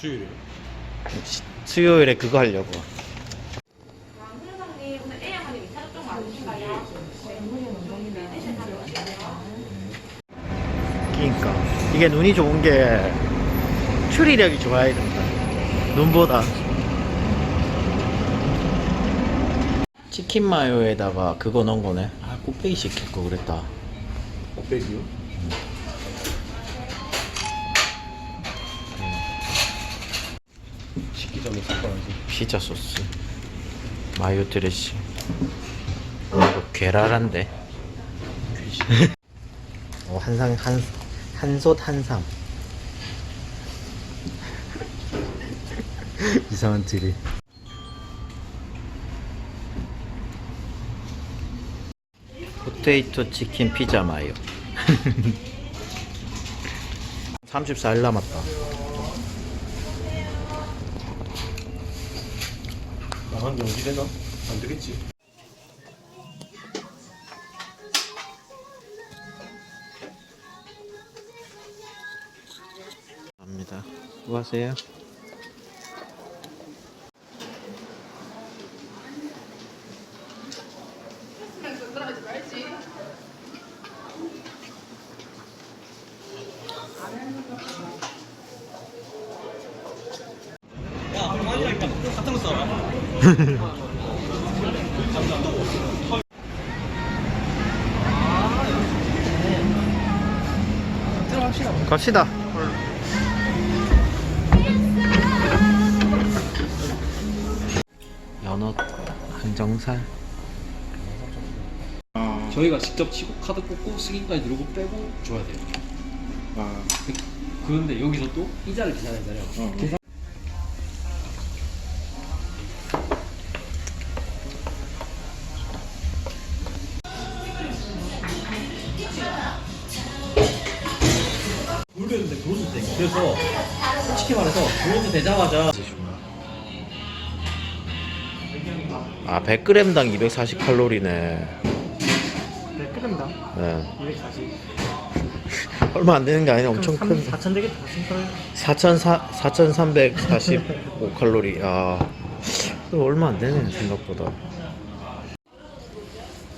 수요일에 수요일에 그거 하려고. 그러니까 이게 눈이 좋은 게 추리력이 좋아야 된다. 눈보다. 치킨 마요에다가 그거 넣은 거네. 아, 꽃배기 시킬 거 그랬다. 곱빼기요? 식기 전에 섞어야지 피자 소스. 마요 드레싱. 이거 괴랄한데. 어, 한상 한 한솥 한상. 이상한 드립. 포테이토 치킨 피자 마요. 34일 남았다. 나한 연기 되나? 안 되겠지 갑니다. 수고하세요. 갑시다. 정살. 저희가 직접 치고 카드 꽂고 승인까지 누르고 빼고 줘야 돼요. 아 그런데 여기서 또 이자를 계산하잖아요. 계산 모르겠는데 그것도 돼. 그래서 솔직히 말해서 그것도 되자마자 아 100g당 240칼로리네. 100g당 네. 240. 얼마 안 되는 게 아니라 엄청 그럼 큰. 4천 되겠다. 4,345 칼로리. 아, 얼마 안 되네 생각보다.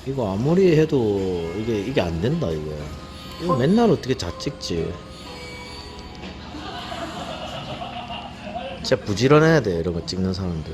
이거 아무리 해도 이게 이게 안 된다 이게. 이거 맨날 어떻게 자 찍지? 진짜 부지런해야 돼 이런 거 찍는 사람들.